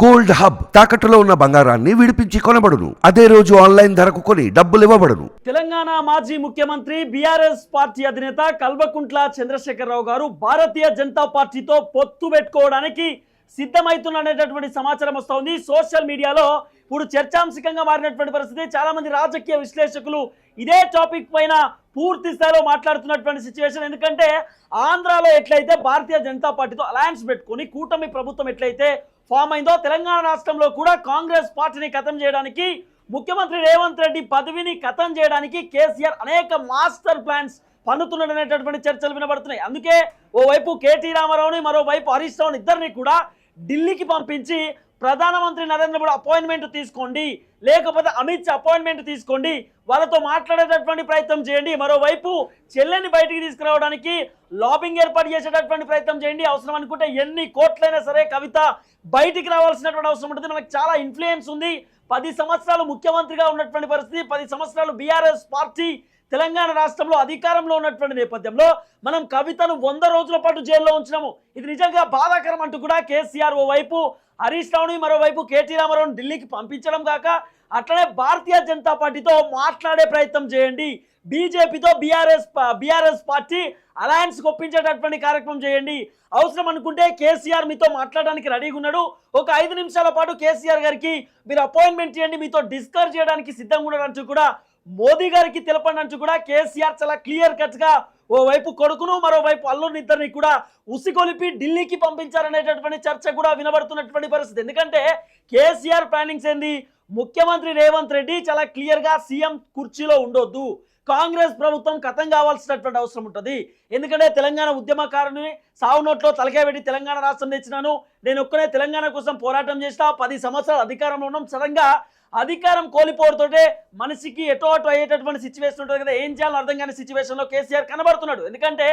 Gold hub తాకట్టులో ఉన్న బంగారాన్ని విడిపించి కొనబడును. అదే రోజు ఆన్లైన్ ధరకు కొని డబ్బులు ఇవ్వబడును. తెలంగాణ మాజీ ముఖ్యమంత్రి బీఆర్ఎస్ పార్టీ అధినేత కల్వకుంట్ల చంద్రశేఖరరావు గారు భారతీయ జనతా పార్టీతో పొత్తు పెట్టుకోవడానికి సిద్ధమవుతున్నటువంటి సమాచారం వస్తోంది సోషల్ మీడియాలో ఇప్పుడు చర్చాంశకంగా మారినటువంటి పరిస్థితి. చాలా మంది రాజకీయ విశ్లేషకులు ఇదే టాపిక్ పైన పూర్తి స్థాయిలో మాట్లాడుతున్నటువంటి సిచ్యువేషన్. ఎందుకంటే ఆంధ్రాలో ఎట్లయితే భారతీయ జనతా పార్టీతో అలయన్స్ పెట్టుకొని కూటమి ప్రభుత్వం ఎట్లయితే ఫామ్ అయిందో తెలంగాణ రాష్ట్రంలో కూడా కాంగ్రెస్ పార్టీని ఖతం చేయడానికి ముఖ్యమంత్రి రేవంత్ రెడ్డి పదవిని కథం చేయడానికి కేసీఆర్ అనేక మాస్టర్ ప్లాన్స్ పన్నుతున్నాడనేటటువంటి చర్చలు వినబడుతున్నాయి. అందుకే ఓవైపు కేటీ రామారావుని మరోవైపు హరీష్ రావుని ఇద్దరిని కూడా ఢిల్లీకి పంపించి ప్రధానమంత్రి నరేంద్ర మోడీ అపాయింట్మెంట్ తీసుకోండి. లేకపోతే అమిత్ షా అపాయింట్మెంట్ తీసుకోండి. వాళ్ళతో మాట్లాడేటటువంటి ప్రయత్నం చేయండి. మరోవైపు చెల్లెని బయటికి తీసుకురావడానికి లాబింగ్ ఏర్పాటు చేసేటటువంటి ప్రయత్నం చేయండి. అవసరం అనుకుంటే ఎన్ని కోట్లైనా సరే కవిత బయటికి రావాల్సినటువంటి అవసరం ఉంటుంది. మనకు చాలా ఇన్ఫ్లుయెన్స్ ఉంది. పది సంవత్సరాలు ముఖ్యమంత్రిగా ఉన్నటువంటి పరిస్థితి పది సంవత్సరాలు బీఆర్ఎస్ పార్టీ తెలంగాణ రాష్ట్రంలో అధికారంలో ఉన్నటువంటి నేపథ్యంలో మనం కవితను వంద రోజుల పాటు జైల్లో ఉంచినాము. ఇది నిజంగా బాధాకరం అంటూ కూడా కేసీఆర్ ఓ వైపు హరీష్ రావుని మరోవైపు కేటీ రామారావుని ఢిల్లీకి పంపించడం కాక అట్లనే భారతీయ జనతా పార్టీతో మాట్లాడే ప్రయత్నం చేయండి. బీజేపీతో బీఆర్ఎస్ బీఆర్ఎస్ పార్టీ అలయన్స్ ఒప్పించేటటువంటి కార్యక్రమం చేయండి. అవసరం అనుకుంటే కేసీఆర్ మీతో మాట్లాడడానికి రెడీగా ఉన్నాడు. ఒక ఐదు నిమిషాల పాటు కేసీఆర్ గారికి మీరు అపాయింట్మెంట్ చేయండి మీతో డిస్కస్ చేయడానికి సిద్ధంగా ఉన్నాడంటూ కూడా మోదీ గారికి తెలపండి అంటూ కూడా కేసీఆర్ చాలా క్లియర్ కట్గా ఓ కొడుకును మరోవైపు అల్లుని ఇద్దరిని కూడా ఉసిగొలిపి ఢిల్లీకి పంపించారనేటటువంటి చర్చ కూడా వినబడుతున్నటువంటి పరిస్థితి. ఎందుకంటే కేసీఆర్ ప్లానింగ్స్ ఏంది? ముఖ్యమంత్రి రేవంత్ రెడ్డి చాలా క్లియర్గా సీఎం కుర్చీలో ఉండొద్దు. కాంగ్రెస్ ప్రభుత్వం కథం కావాల్సినటువంటి అవసరం ఉంటుంది. ఎందుకంటే తెలంగాణ ఉద్యమకారుని సావు నోట్లో తలకాయ పెట్టి తెలంగాణ రాష్ట్రం తెచ్చినాను. నేను ఒక్కనే తెలంగాణ కోసం పోరాటం చేసిన పది సంవత్సరాలు అధికారంలో ఉన్నాం. సడన్గా అధికారం కోల్పోవడంతోటే మనిషికి ఎటో అటు అయ్యేటటువంటి సిచ్యువేషన్ ఉంటుంది కదా. ఏం చేయాలో అర్థం కాని సిచ్యువేషన్లో కేసీఆర్ కనబడుతున్నాడు. ఎందుకంటే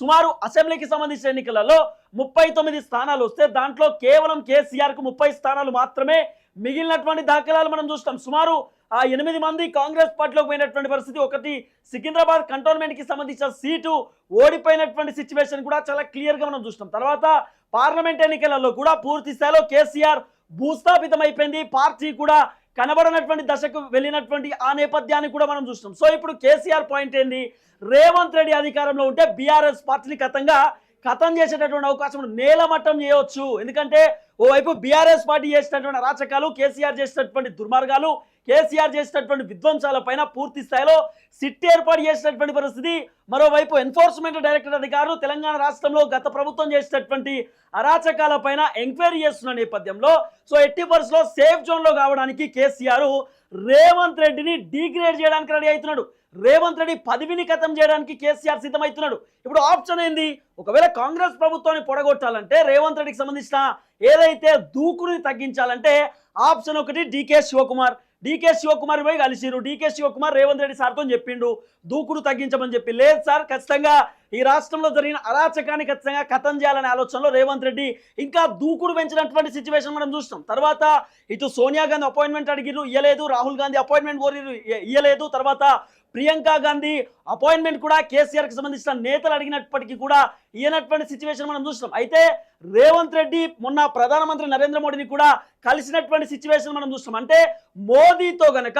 సుమారు అసెంబ్లీకి సంబంధించిన ఎన్నికలలో ముప్పై తొమ్మిది స్థానాలు వస్తే దాంట్లో కేవలం కేసీఆర్కు ముప్పై స్థానాలు మాత్రమే మిగిలినటువంటి దాఖలాలు మనం చూస్తాం. సుమారు ఆ ఎనిమిది మంది కాంగ్రెస్ పార్టీలోకి పోయినటువంటి పరిస్థితి ఒకటి సికింద్రాబాద్ కంటోన్మెంట్కి సంబంధించిన సీటు ఓడిపోయినటువంటి సిచ్యువేషన్ కూడా చాలా క్లియర్గా మనం చూస్తాం తర్వాత పార్లమెంట్ ఎన్నికలలో కూడా పూర్తి స్థాయిలో కేసీఆర్ భూస్థాపితం అయిపోయింది పార్టీ కూడా కనబడనటువంటి దశకు వెళ్ళినటువంటి ఆ నేపథ్యాన్ని కూడా మనం చూస్తాం సో ఇప్పుడు కేసీఆర్ పాయింట్ ఏంది రేవంత్ రెడ్డి అధికారంలో ఉంటే బీఆర్ఎస్ పార్టీని గతంగా కథం చేసేటటువంటి అవకాశం నేలమట్టం చేయవచ్చు ఎందుకంటే ఓవైపు బీఆర్ఎస్ పార్టీ చేసినటువంటి అరాచకాలు కేసీఆర్ చేసినటువంటి దుర్మార్గాలు కేసీఆర్ చేసినటువంటి విధ్వంసాల పైన పూర్తి స్థాయిలో సిట్ ఏర్పాటు చేసినటువంటి పరిస్థితి. మరోవైపు ఎన్ఫోర్స్మెంట్ డైరెక్టర్ అధికారులు తెలంగాణ రాష్ట్రంలో గత ప్రభుత్వం చేసినటువంటి అరాచకాల పైన ఎంక్వైరీ చేస్తున్న నేపథ్యంలో సో ఎట్టి పరిస్థితిలో సేఫ్ జోన్లో కావడానికి కేసీఆర్ రేవంత్ రెడ్డిని డీగ్రేడ్ చేయడానికి రెడీ అవుతున్నాడు. రేవంత్ రెడ్డి పదవిని ఖతం చేయడానికి కేసీఆర్ సిద్ధమవుతున్నాడు ఇప్పుడు ఆప్షన్ ఏంది? ఒకవేళ కాంగ్రెస్ ప్రభుత్వాన్ని పొడగొట్టాలంటే రేవంత్ రెడ్డికి సంబంధించిన ఏదైతే దూకుని తగ్గించాలంటే ఆప్షన్ ఒకటి డీకే శివకుమార్. డీకే శివకుమార్ పోయి కలిసిరు డీకే శివకుమార్ రేవంత్ రెడ్డి సార్తో చెప్పిండు. దూకుడు తగ్గించమని చెప్పి. లేదు సార్ ఖచ్చితంగా ఈ రాష్ట్రంలో జరిగిన అరాచకాన్ని ఖచ్చితంగా ఖతం చేయాలనే ఆలోచనలో రేవంత్ రెడ్డి ఇంకా దూకుడు పెంచినటువంటి సిచ్యువేషన్ మనం చూస్తాం తర్వాత ఇటు సోనియా గాంధీ అపాయింట్మెంట్ అడిగిరు ఇయ్యలేదు. రాహుల్ గాంధీ అపాయింట్మెంట్ కోరిరు ఇయ్యలేదు. తర్వాత ప్రియాంక గాంధీ అపాయింట్మెంట్ కూడా కేసీఆర్కి సంబంధించిన నేతలు అడిగినప్పటికీ కూడా ఈయనటువంటి సిచ్యువేషన్ మనం చూస్తాం అయితే రేవంత్ రెడ్డి మొన్న ప్రధానమంత్రి నరేంద్ర మోడీని కూడా కలిసినటువంటి సిచ్యువేషన్ మనం చూస్తాం అంటే మోదీతో గనక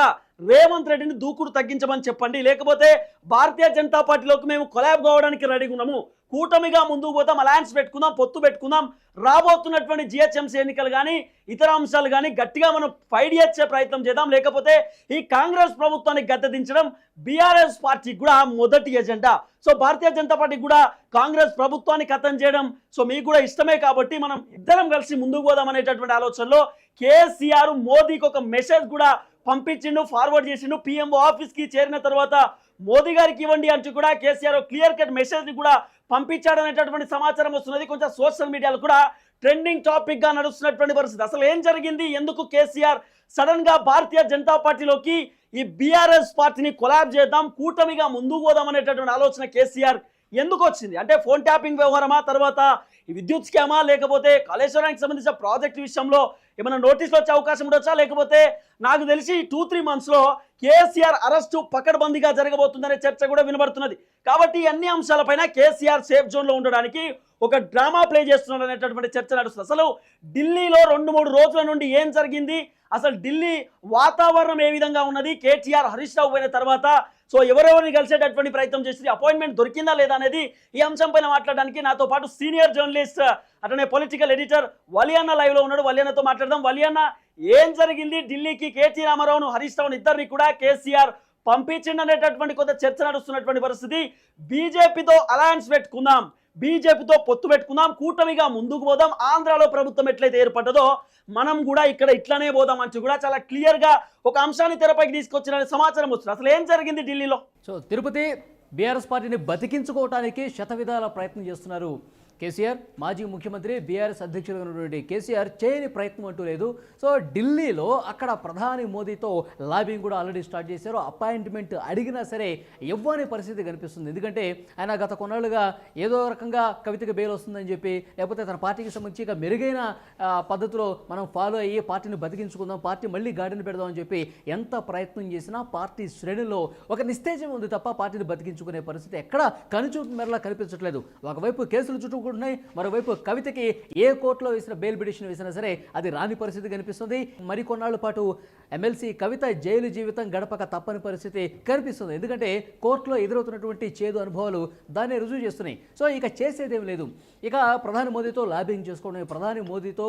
రేవంత్ రెడ్డిని దూకుడు తగ్గించమని చెప్పండి. లేకపోతే భారతీయ జనతా పార్టీలోకి మేము కొలాబ్ కావడానికి రెడీగా ఉన్నాము. కూటమిగా ముందుకు పోతాం అలయన్స్ పెట్టుకుందాం పొత్తు పెట్టుకుందాం. రాబోతున్నటువంటి జిహెచ్ఎంసీ ఎన్నికలు కానీ ఇతర అంశాలు కానీ గట్టిగా మనం ఫైట్ చేసే ప్రయత్నం చేద్దాం. లేకపోతే ఈ కాంగ్రెస్ ప్రభుత్వానికి గద్దెదించడం బీఆర్ఎస్ పార్టీకి కూడా మొదటి agenda so Bharatiya Janata party కూడా కాంగ్రెస్ ప్రభుత్వాన్ని కథం చేయడం సో మీకు కూడా ఇష్టమే కాబట్టి మనం ఇద్దరం కలిసి ముందుకు పోదాం అనేటటువంటి ఆలోచనలో కేసీఆర్ మోదీకి ఒక మెసేజ్ కూడా పంపించిండు ఫార్వర్డ్ చేసిండు. పిఎంఓ ఆఫీస్కి చేరిన తర్వాత మోదీ గారికి ఇవ్వండి అంటూ కూడా కేసీఆర్ క్లియర్ కట్ మెసేజ్ని కూడా పంపించాడనేటటువంటి సమాచారం వస్తున్నది. కొంచెం సోషల్ మీడియాలో కూడా ట్రెండింగ్ టాపిక్గా నడుస్తున్నటువంటి పరిస్థితి. అసలు ఏం జరిగింది? ఎందుకు కేసీఆర్ సడన్గా భారతీయ జనతా పార్టీలోకి ఈ బీఆర్ఎస్ పార్టీని కొలాబ్ చేద్దాం కూటమిగా ముందుకు పోదాం అనేటటువంటి ఆలోచన కేసీఆర్ ఎందుకు వచ్చింది? అంటే ఫోన్ ట్యాపింగ్ వ్యవహారమా? తర్వాత ఈ విద్యుత్ స్కామా? లేకపోతే కాళేశ్వరానికి సంబంధించిన ప్రాజెక్ట్ విషయంలో ఏమైనా నోటీసులు వచ్చే అవకాశం ఉండొచ్చా? లేకపోతే నాకు తెలిసి టూ త్రీ మంత్స్లో కేసీఆర్ అరెస్టు పకడ్బందీగా జరగబోతుందనే చర్చ కూడా వినబడుతున్నది. కాబట్టి అన్ని అంశాలపైన కేసీఆర్ సేఫ్ జోన్లో ఉండడానికి ఒక డ్రామా ప్లే చేస్తున్నాడు అనేటటువంటి చర్చ నడుస్తుంది. అసలు ఢిల్లీలో రెండు మూడు రోజుల నుండి ఏం జరిగింది? అసలు ఢిల్లీ వాతావరణం ఏ విధంగా ఉన్నది? కేటీఆర్ హరీష్ రావు పోయిన తర్వాత సో ఎవరెవరిని కలిసేటటువంటి ప్రయత్నం చేసింది అపాయింట్మెంట్ దొరికిందా లేదా అనేది ఈ అంశం పైన మాట్లాడడానికి నాతో పాటు సీనియర్ జర్నలిస్ట్ అతనే పొలిటికల్ ఎడిటర్ వలియన్న లైవ్లో ఉన్నాడు. వలియన్నతో మాట్లాడదాం. వలియన్న ఏం జరిగింది? ఢిల్లీకి కేటీ రామారావును హరీష్ రావును ఇద్దరిని కూడా కేసీఆర్ పంపించిండనేటటువంటి కొంత చర్చ నడుస్తున్నటువంటి పరిస్థితి. బీజేపీతో అలయన్స్ పెట్టుకుందాం. బీజేపీతో పొత్తు పెట్టుకుందాం కూటమిగా ముందుకు పోదాం ఆంధ్రాలో ప్రభుత్వం ఎట్లయితే ఏర్పడ్డదో మనం కూడా ఇక్కడ ఇట్లానే పోదాం అని కూడా చాలా క్లియర్గా ఒక అంశాన్ని తెరపైకి తీసుకొచ్చిన సమాచారం వస్తుంది. అసలు ఏం జరిగింది ఢిల్లీలో? సో తిరుపతి బీఆర్ఎస్ పార్టీని బతికించుకోవటానికి శతవిధాల ప్రయత్నం చేస్తున్నారు కేసీఆర్ మాజీ ముఖ్యమంత్రి బీఆర్ఎస్ అధ్యక్షులుగా ఉన్నటువంటి కేసీఆర్ చేయని ప్రయత్నం అంటూ లేదు. సో ఢిల్లీలో అక్కడ ప్రధాని మోదీతో లాబింగ్ కూడా ఆల్రెడీ స్టార్ట్ చేశారు. అపాయింట్మెంట్ అడిగినా సరే ఇవ్వని పరిస్థితి కనిపిస్తుంది. ఎందుకంటే ఆయన గత కొన్నాళ్ళుగా ఏదో రకంగా కవితకి బెయిల్ వస్తుందని చెప్పి లేకపోతే తన పార్టీకి సంబంధించి ఇక మెరుగైన పద్ధతిలో మనం ఫాలో అయ్యి పార్టీని బతికించుకుందాం పార్టీ మళ్ళీ గాడిని పెడదాం అని చెప్పి ఎంత ప్రయత్నం చేసినా పార్టీ శ్రేణుల్లో ఒక నిస్తేజం ఉంది తప్ప పార్టీని బతికించుకునే పరిస్థితి ఎక్కడ కనుచూపు మెరలా కనిపించట్లేదు. ఒకవైపు కేసులు చుట్టుకుంటున్నాయి మరోవైపు కవితకి ఏ కోర్టులో వేసిన బెయిల్ పిటిషన్ వేసినా సరే అది రాని పరిస్థితి కనిపిస్తుంది. మరికొన్నాళ్ళ పాటు ఎమ్మెల్సీ కవిత జైలు జీవితం గడపక తప్పని పరిస్థితి కనిపిస్తుంది. ఎందుకంటే కోర్టులో ఎదురవుతున్నటువంటి చేదు అనుభవాలు దాన్ని రుజువు చేస్తున్నాయి. సో ఇక చేసేదేం లేదు. ఇక ప్రధాని మోదీతో లాబింగ్ చేసుకోవడం ప్రధాని మోదీతో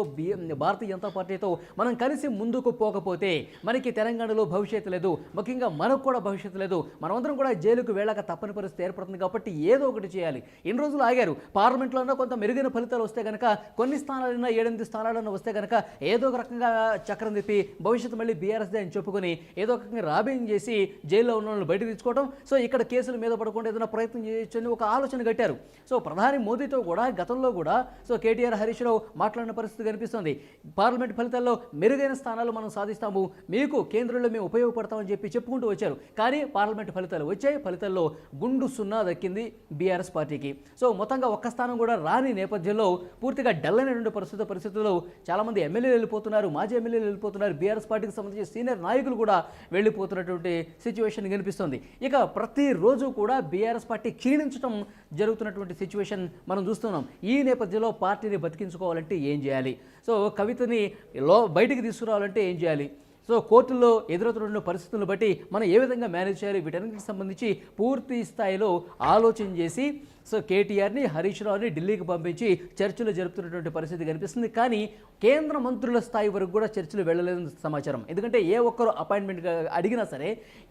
భారతీయ జనతా పార్టీతో మనం కలిసి ముందుకు పోకపోతే మనకి తెలంగాణలో భవిష్యత్తు లేదు. ముఖ్యంగా మనకు కూడా భవిష్యత్తు లేదు. మనమందరం కూడా జైలుకు వెళ్ళక తప్పని పరిస్థితి ఏర్పడుతుంది కాబట్టి ఏదో ఒకటి చేయాలి. ఇన్ని రోజులు ఆగారు. పార్లమెంట్లో కొంత మెరుగైన ఫలితాలు వస్తే కనుక కొన్ని స్థానాలైనా ఏడెనిమిది స్థానాలైనా వస్తే కనుక ఏదో ఒక రకంగా చక్రం తిప్పి భవిష్యత్తు మళ్ళీ బీఆర్ఎస్దే అని చెప్పుకొని ఏదో ఒక రకంగా రాబింగ్ చేసి జైల్లో ఉన్న వాళ్ళని బయటకు తెచ్చుకోవడం సో ఇక్కడ కేసుల మీద పడకుండా ఏదైనా ప్రయత్నం చేయొచ్చు అని ఒక ఆలోచన కట్టారు. సో ప్రధాని మోదీతో కూడా గతంలో కూడా సో కేటీఆర్ హరీష్ రావు మాట్లాడిన పరిస్థితి కనిపిస్తుంది. పార్లమెంట్ ఫలితాల్లో మెరుగైన స్థానాలు మనం సాధిస్తాము. మీకు కేంద్రంలో మేము ఉపయోగపడతామని చెప్పి చెప్పుకుంటూ వచ్చారు. కానీ పార్లమెంట్ ఫలితాలు వచ్చాయి. ఫలితాల్లో గుండు సున్నా దక్కింది బీఆర్ఎస్ పార్టీకి. సో మొత్తంగా ఒక్క స్థానం కూడా రాని నేపథ్యంలో పూర్తిగా డల్ అయినటువంటి ప్రస్తుత పరిస్థితుల్లో చాలామంది ఎమ్మెల్యేలు వెళ్ళిపోతున్నారు మాజీ ఎమ్మెల్యేలు వెళ్ళిపోతున్నారు. బీఆర్ఎస్ పార్టీకి సంబంధించి సీనియర్ నాయకులు కూడా వెళ్ళిపోతున్నటువంటి సిచ్యువేషన్ కనిపిస్తుంది. ఇక ప్రతిరోజు కూడా బీఆర్ఎస్ పార్టీ క్షీణించడం జరుగుతున్నటువంటి సిచ్యువేషన్ మనం చూస్తున్నాం. ఈ నేపథ్యంలో పార్టీని బతికించుకోవాలంటే ఏం చేయాలి? సో కవితని లో బయటికి తీసుకురావాలంటే ఏం చేయాలి? సో కోర్టుల్లో ఎదురవుతున్న పరిస్థితులను బట్టి మనం ఏ విధంగా మేనేజ్ చేయాలి? వీటన్నిటికి సంబంధించి పూర్తి స్థాయిలో ఆలోచన చేసి సో కేటీఆర్ని హరీష్ రావుని ఢిల్లీకి పంపించి చర్చలు జరుపుతున్నటువంటి పరిస్థితి కనిపిస్తుంది. కానీ కేంద్ర మంత్రుల స్థాయి వరకు కూడా చర్చలు వెళ్ళలేదని సమాచారం. ఎందుకంటే ఏ ఒక్కరు అపాయింట్మెంట్ అడిగినా సరే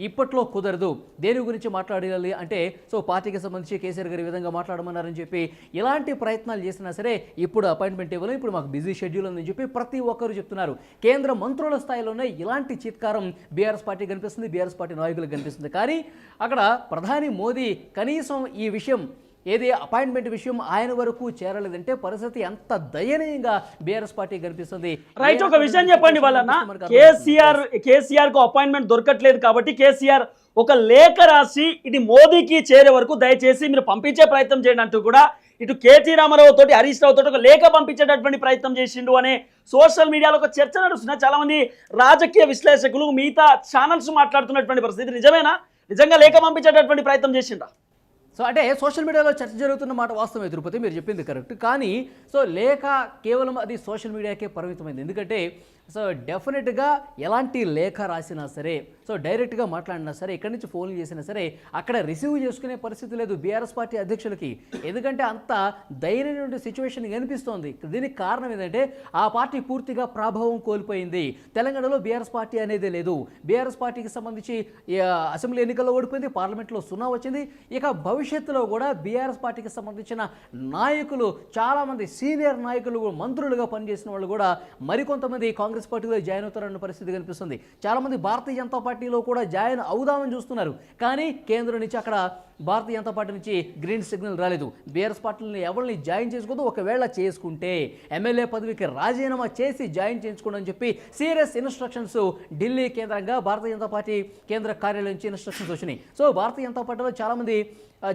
ఇప్పట్లో కుదరదు. దేని గురించి మాట్లాడాలి అంటే సో పార్టీకి సంబంధించి కేసీఆర్ గారు ఈ విధంగా మాట్లాడమన్నారని చెప్పి ఇలాంటి ప్రయత్నాలు చేసినా సరే ఇప్పుడు అపాయింట్మెంట్ ఇవ్వలేం. ఇప్పుడు మాకు బిజీ షెడ్యూల్ ఉందని చెప్పి ప్రతి ఒక్కరు చెప్తున్నారు. కేంద్ర మంత్రుల స్థాయిలోనే ఇలాంటి చిత్కారం బీఆర్ఎస్ పార్టీ కనిపిస్తుంది బీఆర్ఎస్ పార్టీ నాయకులకు కనిపిస్తుంది. కానీ అక్కడ ప్రధాని మోదీ కనీసం ఈ విషయం ఏది అపాయింట్మెంట్ విషయం ఆయన వరకు చేరలేదంటే పరిస్థితి ఎంత దయనీయంగా బీఆర్ఎస్ పార్టీ కనిపిస్తుంది రైట్ ఒక విషయం చెప్పండి వాళ్ళన్న కేసీఆర్ కేసీఆర్కు అపాయింట్మెంట్ దొరకట్లేదు కాబట్టి కేసీఆర్ ఒక లేఖ రాసి ఇది మోదీకి చేరే వరకు దయచేసి మీరు పంపించే ప్రయత్నం చేయండి అంటూ కూడా ఇటు కేటీ రామారావు తోటి హరీష్ రావు తోటి ఒక లేఖ పంపించేటటువంటి ప్రయత్నం చేసిండు అనే సోషల్ మీడియాలో ఒక చర్చ నడుస్తున్నా చాలా మంది రాజకీయ విశ్లేషకులు మిగతా ఛానల్స్ మాట్లాడుతున్నటువంటి పరిస్థితి నిజమేనా? నిజంగా లేఖ పంపించేటటువంటి ప్రయత్నం చేసిండా సో అంటే సోషల్ మీడియాలో చర్చ జరుగుతున్న మాట వాస్తవమే తిరుపతి మీరు చెప్పింది కరెక్ట్. కానీ సో లేక కేవలం అది సోషల్ మీడియాకే పరిమితమైంది. ఎందుకంటే సో డెఫినెట్గా ఎలాంటి లేఖ రాసినా సరే సో డైరెక్ట్గా మాట్లాడినా సరే ఇక్కడి నుంచి ఫోన్ చేసినా సరే అక్కడ రిసీవ్ చేసుకునే పరిస్థితి లేదు బీఆర్ఎస్ పార్టీ అధ్యక్షులకి. ఎందుకంటే అంత ధైర్యమైన సిచ్యువేషన్ కనిపిస్తోంది. దీనికి కారణం ఏంటంటే ఆ పార్టీ పూర్తిగా ప్రభావం కోల్పోయింది. తెలంగాణలో బీఆర్ఎస్ పార్టీ అనేది లేదు. బీఆర్ఎస్ పార్టీకి సంబంధించి అసెంబ్లీ ఎన్నికల్లో ఓడిపోయింది పార్లమెంట్లో సున్నా వచ్చింది. ఇక భవిష్యత్తులో కూడా బీఆర్ఎస్ పార్టీకి సంబంధించిన నాయకులు చాలామంది సీనియర్ నాయకులు మంత్రులుగా పనిచేసిన వాళ్ళు కూడా మరికొంతమంది కాంగ్రెస్ పార్టీలో జాయిన్ అవుతారన్న పరిస్థితి కనిపిస్తుంది. చాలామంది భారతీయ జనతా పార్టీలో కూడా జాయిన్ అవుదామని చూస్తున్నారు. కానీ కేంద్రం నుంచి అక్కడ భారతీయ జనతా పార్టీ నుంచి గ్రీన్ సిగ్నల్ రాలేదు. బీఆర్ఎస్ పార్టీని ఎవరిని జాయిన్ చేసుకోదు. ఒకవేళ చేసుకుంటే ఎమ్మెల్యే పదవికి రాజీనామా చేసి జాయిన్ చేయించుకోండి అని చెప్పి సీరియస్ ఇన్స్ట్రక్షన్స్ ఢిల్లీ కేంద్రంగా భారతీయ జనతా పార్టీ కేంద్ర కార్యాలయం నుంచి ఇన్స్ట్రక్షన్స్ వచ్చినాయి. సో భారతీయ జనతా పార్టీలో చాలామంది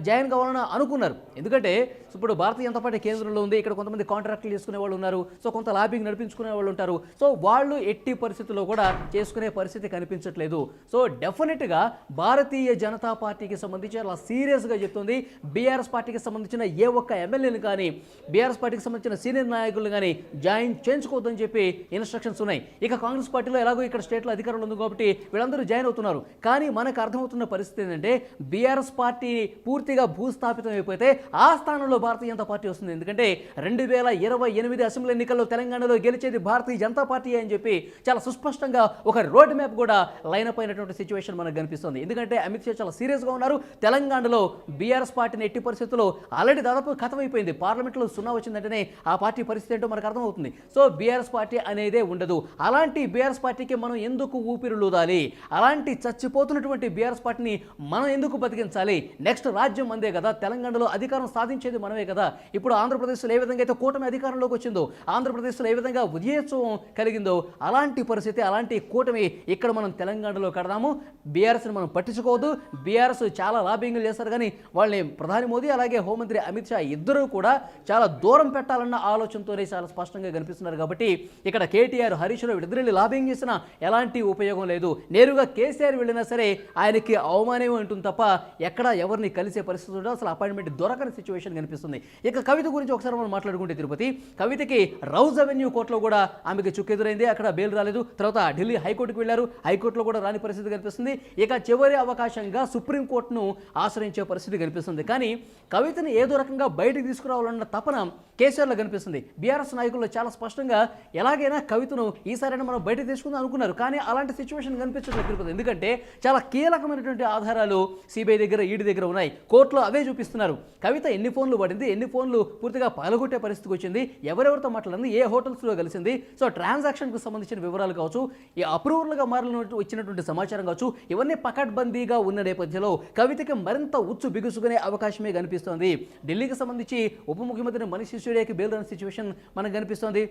జాయిన్ కావాలని అనుకున్నారు. ఎందుకంటే ఇప్పుడు భారతీయ జనతా పార్టీ కేంద్రంలో ఉంది. ఇక్కడ కొంతమంది కాంట్రాక్టులు తీసుకునే వాళ్ళు ఉన్నారు. సో కొంత లాబింగ్ నడిపించుకునే వాళ్ళు ఉంటారు. సో వాళ్ళు ఎట్టి పరిస్థితుల్లో కూడా చేసుకునే పరిస్థితి కనిపించట్లేదు. సో డెఫినెట్గా భారతీయ జనతా పార్టీకి సంబంధించి అలా సీరియస్గా చెప్తుంది. బీఆర్ఎస్ పార్టీకి సంబంధించిన ఏ ఒక్క ఎమ్మెల్యేని కానీ బీఆర్ఎస్ పార్టీకి సంబంధించిన సీనియర్ నాయకులు కానీ జాయిన్ చేయించుకోవద్దని చెప్పి ఇన్స్ట్రక్షన్స్ ఉన్నాయి. ఇక కాంగ్రెస్ పార్టీలో ఎలాగో ఇక్కడ స్టేట్లో అధికారంలో ఉంది కాబట్టి వీళ్ళందరూ జాయిన్ అవుతున్నారు. కానీ మనకు అర్థమవుతున్న పరిస్థితి ఏంటంటే బీఆర్ఎస్ పార్టీ పూర్తిగా భూస్థాపితం అయిపోతే ఆ స్థానంలో భారతీయ జనతా పార్టీ వస్తుంది. ఎందుకంటే రెండు వేల ఇరవై ఎనిమిది అసెంబ్లీ ఎన్నికల్లో తెలంగాణలో గెలిచేది భారతీయ జనతా పార్టీ అని చెప్పి చాలా సుస్పష్టంగా ఒక రోడ్ మ్యాప్ కూడా లైన్ అప్ అయినటువంటి సిచ్యువేషన్ మనకు కనిపిస్తుంది. ఎందుకంటే అమిత్ షా చాలా సీరియస్గా ఉన్నారు. తెలంగాణలో బీఆర్ఎస్ పార్టీని ఎట్టి పరిస్థితుల్లో ఆల్రెడీ దాదాపు కథమైపోయింది. పార్లమెంట్లో సున్నా వచ్చిందంటేనే ఆ పార్టీ పరిస్థితి ఏంటో మనకు అర్థమవుతుంది. సో బీఆర్ఎస్ పార్టీ అనేదే ఉండదు. అలాంటి బీఆర్ఎస్ పార్టీకి మనం ఎందుకు ఊపిరులూదాలి అలాంటి చచ్చిపోతున్నటువంటి బీఆర్ఎస్ పార్టీని మనం ఎందుకు బతికించాలి? నెక్స్ట్ రాజ్యం అందే కదా. తెలంగాణలో అధికారం సాధించేది మనమే కదా. ఇప్పుడు ఆంధ్రప్రదేశ్లో ఏ విధంగా అయితే కూటమి అధికారంలోకి వచ్చిందో ఆంధ్రప్రదేశ్లో ఏ విధంగా ఉదయోత్సవం కలిగిందో అలాంటి పరిస్థితి అలాంటి కూటమి ఇక్కడ మనం తెలంగాణలో కడదాము. బీఆర్ఎస్ని మనం పట్టించుకోవద్దు. బీఆర్ఎస్ చాలా లాబింగ్లు చేస్తారు. కానీ వాళ్ళని ప్రధాని మోదీ అలాగే హోంమంత్రి అమిత్ షా ఇద్దరూ కూడా చాలా దూరం పెట్టాలన్న ఆలోచనతోనే చాలా స్పష్టంగా కనిపిస్తున్నారు. కాబట్టి ఇక్కడ కేటీఆర్ హరీష్ రావు వీళ్ళిద్దరిని లాబింగ్ చేసినా ఎలాంటి ఉపయోగం లేదు. నేరుగా కేసీఆర్ వెళ్ళినా సరే ఆయనకి అవమానమే ఉంటుంది తప్ప ఎక్కడ ఎవరిని కలిసే పరిస్థితి ఉండదు. అసలు అపాయింట్మెంట్ దొరకని సిచ్యువేషన్ కనిపిస్తుంది. ఇక కవిత గురించి ఒకసారి మనం మాట్లాడుకుంటే తిరుపతి. కవితకి రౌజ్ అవెన్యూ కోర్టులో కూడా ఆమెకి చుక్కెదురైంది అక్కడ బెయిల్ రాలేదు. తర్వాత ఢిల్లీ హైకోర్టుకు వెళ్ళారు. హైకోర్టులో కూడా రాని పరిస్థితి కనిపిస్తుంది. ఇక చివరి అవకాశంగా సుప్రీంకోర్టును ఆశ్రయించే పరిస్థితి కనిపిస్తుంది. కానీ కవితని ఏదో రకంగా బయటకు తీసుకురావాలన్న తపన కేసీఆర్లో కనిపిస్తుంది. బీఆర్ఎస్ నాయకుల్లో చాలా స్పష్టంగా ఎలాగైనా కవితను ఈసారైనా మనం బయటకు తీసుకుందాం అనుకున్నారు. కానీ అలాంటి సిచ్యువేషన్ కనిపించడం తిరుపతి ఎందుకంటే చాలా కీలకమైనటువంటి ఆధారాలు సిబిఐ దగ్గర ఈడీ దగ్గర ఉన్నాయి. కోర్టులో అవే చూపిస్తున్నారు. కవిత ఎన్ని ఫోన్లు పడింది ఎన్ని ఫోన్లు పూర్తిగా పగలగొట్టే పరిస్థితికి వచ్చింది ఎవరెవరితో మాట్లాడింది ఏ హోటల్స్లో కలిసింది. సో ట్రాన్సాక్షన్ ట్రాన్సాక్షన్కి సంబంధించిన వివరాలు కావచ్చు ఈ అప్రూవల్గా మారిన వచ్చినటువంటి సమాచారం కావచ్చు ఇవన్నీ పకడ్బందీగా ఉన్న నేపథ్యంలో కవితకి మరింత ఉచ్చు బిగుసుకునే అవకాశమే కనిపిస్తోంది. ఢిల్లీకి సంబంధించి ఉప ముఖ్యమంత్రి మనీష్ సిసోడియాకి బెయిల్ రాని సిచ్యువేషన్ మనకు కనిపిస్తోంది.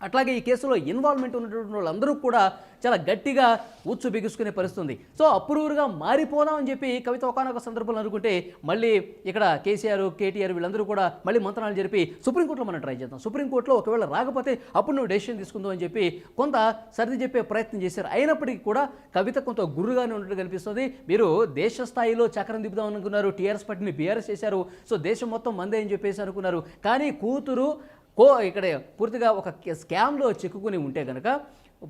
అట్లాగే ఈ కేసులో ఇన్వాల్వ్మెంట్ ఉన్నటువంటి వాళ్ళందరూ కూడా చాలా గట్టిగా ఉచ్చు బిగుసుకునే పరిస్థితుంది. సో అప్రూవర్గా మారిపోదాం అని చెప్పి కవిత ఒకనొక సందర్భంలో అనుకుంటే మళ్ళీ ఇక్కడ కేసీఆర్ కేటీఆర్ వీళ్ళందరూ కూడా మళ్ళీ మంత్రాలు జరిపి సుప్రీంకోర్టులో మనం ట్రై చేద్దాం. సుప్రీంకోర్టులో ఒకవేళ రాకపోతే అప్పుడు నువ్వు డెసిషన్ తీసుకుందాం అని చెప్పి కొంత సర్ది చెప్పే ప్రయత్నం చేశారు. అయినప్పటికీ కూడా కవిత కొంత గురుగానే ఉన్నట్టు కనిపిస్తుంది. మీరు దేశ స్థాయిలో చక్రం దిద్దాం అనుకున్నారు టీఆర్ఎస్ పార్టీని బీఆర్ఎస్ చేశారు సో దేశం మొత్తం మందే అని చెప్పేసి అనుకున్నారు. కానీ కూతురు కో ఇక్కడ పూర్తిగా ఒక స్కామ్లో చిక్కుకుని ఉంటే గనక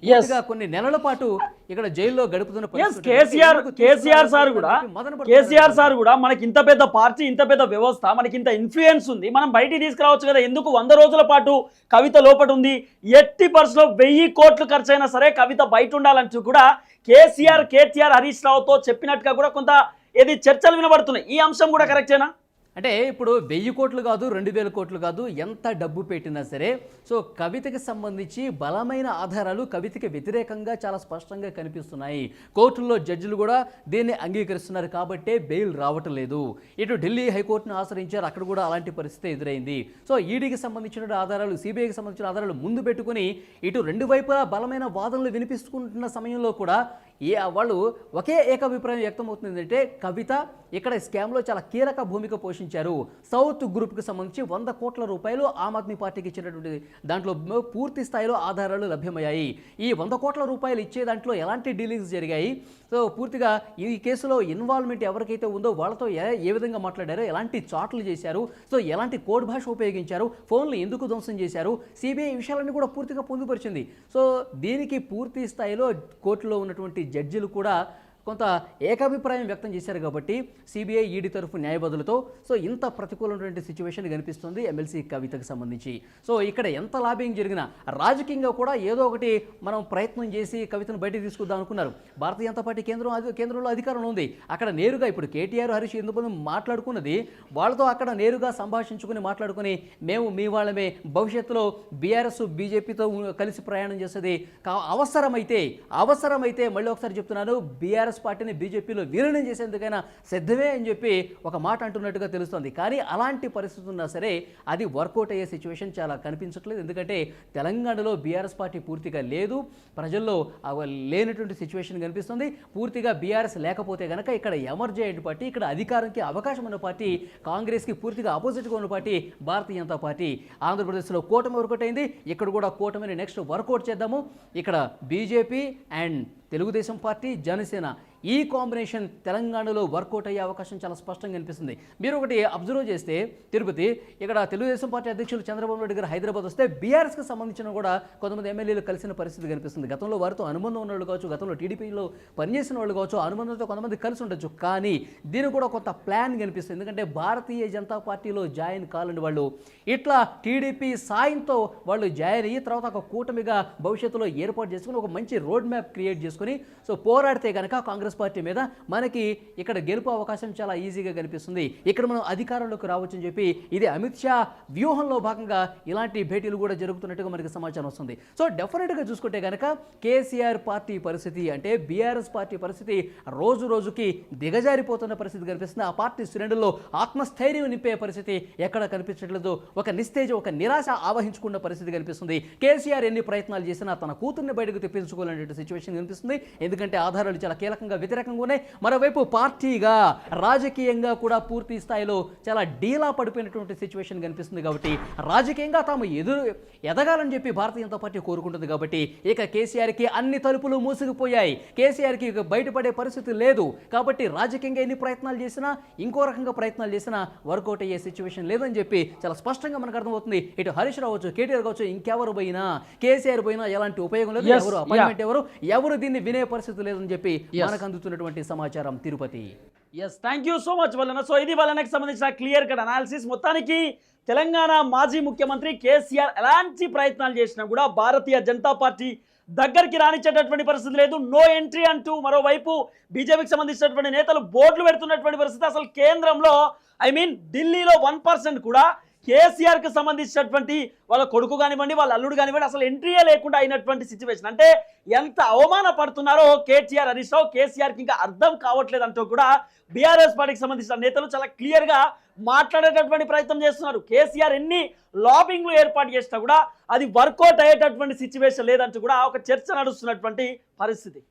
పూర్తిగా కొన్ని నెలల పాటు ఇక్కడ జైల్లో గడుపుతున్న కేసీఆర్ కేసీఆర్ సార్ కూడా. కేసీఆర్ సార్ కూడా మనకి ఇంత పెద్ద పార్టీ ఇంత పెద్ద వ్యవస్థ మనకి ఇంత ఇన్ఫ్లుయెన్స్ ఉంది. మనం బయటికి తీసుకురావచ్చు కదా ఎందుకు వంద రోజుల పాటు కవిత లోపట ఉంది? ఎట్టి పర్సులో వెయ్యి కోట్లు ఖర్చు అయినా సరే కవిత బయట ఉండాలంటూ కూడా కేసీఆర్ కేటీఆర్ హరీష్ రావుతో చెప్పినట్టుగా కూడా కొంత ఏది చర్చలు వినబడుతున్నాయి. ఈ అంశం కూడా కరెక్టేనా అంటే ఇప్పుడు వెయ్యి కోట్లు కాదు రెండు వేల కోట్లు కాదు ఎంత డబ్బు పెట్టినా సరే సో కవితకి సంబంధించి బలమైన ఆధారాలు కవితకి వ్యతిరేకంగా చాలా స్పష్టంగా కనిపిస్తున్నాయి. కోర్టుల్లో జడ్జిలు కూడా దీన్ని అంగీకరిస్తున్నారు కాబట్టే బెయిల్ రావటం లేదు. ఇటు ఢిల్లీ హైకోర్టును ఆశ్రయించారు అక్కడ కూడా అలాంటి పరిస్థితి ఎదురైంది. సో ఈడీకి సంబంధించిన ఆధారాలు సిబిఐకి సంబంధించిన ఆధారాలు ముందు పెట్టుకుని ఇటు రెండు వైపులా బలమైన వాదనలు వినిపిస్తుకుంటున్న సమయంలో కూడా ఏ వాళ్ళు ఒకే ఏకాభిప్రాయం వ్యక్తమవుతుంది ఏంటంటే కవిత ఇక్కడ స్కామ్లో చాలా కీలక భూమిక పోషించారు. సౌత్ గ్రూప్కి సంబంధించి వంద కోట్ల రూపాయలు ఆమ్ ఆద్మీ పార్టీకి ఇచ్చినటువంటి దాంట్లో పూర్తి స్థాయిలో ఆధారాలు లభ్యమయ్యాయి. ఈ వంద కోట్ల రూపాయలు ఇచ్చే దాంట్లో ఎలాంటి డీలింగ్స్ జరిగాయి? సో పూర్తిగా ఈ కేసులో ఇన్వాల్వ్మెంట్ ఎవరికైతే ఉందో వాళ్ళతో ఏ ఏ విధంగా మాట్లాడారో ఎలాంటి చాట్లు చేశారు సో ఎలాంటి కోడ్ భాష ఉపయోగించారు ఫోన్లు ఎందుకు ధ్వంసం చేశారు సిబిఐ ఈ విషయాలన్నీ కూడా పూర్తిగా పొందుపరిచింది. సో దీనికి పూర్తి స్థాయిలో కోర్టులో ఉన్నటువంటి జడ్జిలు కూడా కొంత ఏకాభిప్రాయం వ్యక్తం చేశారు కాబట్టి సిబిఐ ఈడీ తరఫు న్యాయబదులతో సో ఇంత ప్రతికూలమైనటువంటి సిచ్యువేషన్ కనిపిస్తుంది ఎమ్మెల్సీ కవితకు సంబంధించి. సో ఇక్కడ ఎంత లాబింగ్ జరిగినా రాజకీయంగా కూడా ఏదో ఒకటి మనం ప్రయత్నం చేసి కవితను బయటకు తీసుకుందాం అనుకున్నారు. భారతీయ జనతా పార్టీ కేంద్రం కేంద్రంలో అధికారంలో ఉంది. అక్కడ నేరుగా ఇప్పుడు కేటీఆర్ హరీష్ ఎందుకు మాట్లాడుకున్నది? వాళ్ళతో అక్కడ నేరుగా సంభాషించుకుని మాట్లాడుకుని మేము మీ వాళ్ళమే భవిష్యత్తులో బీఆర్ఎస్ బీజేపీతో కలిసి ప్రయాణం చేస్తుంది కా- అవసరమైతే అవసరమైతే మళ్ళీ ఒకసారి చెప్తున్నాను బీఆర్ఎస్ కాంగ్రెస్ పార్టీని బీజేపీలో విలీనం చేసేందుకైనా సిద్ధమే అని చెప్పి ఒక మాట అంటున్నట్టుగా తెలుస్తోంది. కానీ అలాంటి పరిస్థితి ఉన్నా సరే అది వర్కౌట్ అయ్యే సిచ్యువేషన్ చాలా కనిపించట్లేదు. ఎందుకంటే తెలంగాణలో బీఆర్ఎస్ పార్టీ పూర్తిగా లేదు. ప్రజల్లో లేనటువంటి సిచ్యువేషన్ కనిపిస్తుంది. పూర్తిగా బీఆర్ఎస్ లేకపోతే కనుక ఇక్కడ ఎమర్జీ అయిన పార్టీ ఇక్కడ అధికారంకి అవకాశం ఉన్న పార్టీ కాంగ్రెస్కి పూర్తిగా ఆపోజిట్గా ఉన్న పార్టీ భారతీయ జనతా పార్టీ ఆంధ్రప్రదేశ్లో కూటమి వర్కౌట్ అయింది. ఇక్కడ కూడా కూటమిని నెక్స్ట్ వర్కౌట్ చేద్దాము. ఇక్కడ BJP and Telugu Desam party Janasena ఈ కాంబినేషన్ తెలంగాణలో వర్కౌట్ అయ్యే అవకాశం చాలా స్పష్టంగా కనిపిస్తుంది మీరు ఒకటి అబ్జర్వ్ చేస్తే తిరుపతి ఇక్కడ తెలుగుదేశం పార్టీ అధ్యక్షులు చంద్రబాబు నాయుడు గారు హైదరాబాద్ వస్తే బీఆర్ఎస్కి సంబంధించిన కూడా కొంతమంది ఎమ్మెల్యేలు కలిసిన పరిస్థితి కనిపిస్తుంది. గతంలో వారితో అనుబంధం ఉన్న వాళ్ళు కావచ్చు గతంలో టీడీపీలో పనిచేసిన వాళ్ళు కావచ్చు అనుబంధంతో కొంతమంది కలిసి ఉండొచ్చు. కానీ దీనికి కూడా కొంత ప్లాన్ కనిపిస్తుంది. ఎందుకంటే భారతీయ జనతా పార్టీలో జాయిన్ కాలని వాళ్ళు ఇట్లా టీడీపీ సాయంతో వాళ్ళు జాయిన్ అయ్యి తర్వాత ఒక కూటమిగా భవిష్యత్తులో ఏర్పాటు చేసుకుని ఒక మంచి రోడ్ మ్యాప్ క్రియేట్ చేసుకుని సో పోరాడితే కనుక కాంగ్రెస్ పార్టీ మీద మనకి ఇక్కడ గెలుపు అవకాశం చాలా ఈజీగా కనిపిస్తుంది. ఇక్కడ మనం అధికారంలోకి రావచ్చని చెప్పి ఇది అమిత్ షా వ్యూహంలో భాగంగా ఇలాంటి భేటీలు కూడా జరుగుతున్నట్టుగా మనకి సమాచారం వస్తుంది. సో డెఫినెట్గా చూసుకుంటే కనుక కేసీఆర్ పార్టీ పరిస్థితి అంటే బీఆర్ఎస్ పార్టీ పరిస్థితి రోజు రోజుకి దిగజారిపోతున్న పరిస్థితి కనిపిస్తుంది. ఆ పార్టీ శ్రేణుల్లో ఆత్మస్థైర్యం నింపే పరిస్థితి ఎక్కడ కనిపించట్లేదు. ఒక నిస్తేజం ఒక నిరాశ ఆవహించుకున్న పరిస్థితి కనిపిస్తుంది. కేసీఆర్ ఎన్ని ప్రయత్నాలు చేసినా తన కూతుర్ని బయటకు తెప్పించుకోవాలనే సిచ్యువేషన్ కనిపిస్తుంది. ఎందుకంటే ఆధారాలు చాలా కీలకంగా వ్యతిరేకంగా ఉన్నాయి మరోవైపు పార్టీగా రాజకీయంగా కూడా పూర్తి స్థాయిలో చాలా డీలా పడిపోయినటువంటి సిచ్యువేషన్ కనిపిస్తుంది కాబట్టి రాజకీయంగా తాము ఎదురు ఎదగాలని చెప్పి భారతీయ జనతా పార్టీ కోరుకుంటుంది కాబట్టి ఇక కేసీఆర్కి అన్ని తలుపులు మూసుకుపోయాయి. కేసీఆర్కి ఇక బయటపడే పరిస్థితి లేదు. కాబట్టి రాజకీయంగా ఎన్ని ప్రయత్నాలు చేసినా ఇంకో రకంగా ప్రయత్నాలు చేసినా వర్కౌట్ అయ్యే సిచ్యువేషన్ లేదని చెప్పి చాలా స్పష్టంగా మనకు అర్థమవుతుంది. ఇటు హరీష్ రావు కావచ్చు కేటీఆర్ కావచ్చు ఇంకెవరు పోయినా కేసీఆర్ పోయినా ఎలాంటి ఉపయోగం లేదు. ఎవరు. అపాయింట్మెంట్ ఎవరు ఎవరు దీన్ని వినే పరిస్థితి లేదని చెప్పి మనకు అందుతున్నటువంటి సమాచారం Tirupati. Yes thank you so much వలన సో ఇది వలనకి సంబంధించిన క్లియర్ కట్ అనాలిసిస్ మొత్తానికి తెలంగాణ మాజీ ముఖ్యమంత్రి కేసీఆర్ ఎలాంటి ప్రయత్నాలు చేసినా కూడా భారతీయ జనతా పార్టీ దగ్గరికి రానిచ్చేటటువంటి పరిస్థితి లేదు. నో ఎంట్రీ అంటూ మరోవైపు బీజేపీకి సంబంధించినటువంటి నేతలు బోర్డులు పెడుతున్నటువంటి పరిస్థితి అసలు కేంద్రంలో ఐ మీన్ ఢిల్లీలో వన్ పర్సెంట్ కూడా కేసీఆర్కి సంబంధించినటువంటి వాళ్ళ కొడుకు కానివ్వండి వాళ్ళ అల్లుడు కానివ్వండి అసలు ఎంట్రీయే లేకుండా అయినటువంటి సిచ్యువేషన్ అంటే ఎంత అవమాన పడుతున్నారో కేటీఆర్ హరీష్ రావు కేసీఆర్కి ఇంకా అర్థం కావట్లేదు అంటూ కూడా బీఆర్ఎస్ పార్టీకి సంబంధించిన నేతలు చాలా క్లియర్గా మాట్లాడేటటువంటి ప్రయత్నం చేస్తున్నారు. కేసీఆర్ ఎన్ని లాబింగ్లు ఏర్పాటు చేసినా కూడా అది వర్కౌట్ అయ్యేటటువంటి సిచ్యువేషన్ లేదంటూ కూడా ఒక చర్చ నడుస్తున్నటువంటి పరిస్థితి.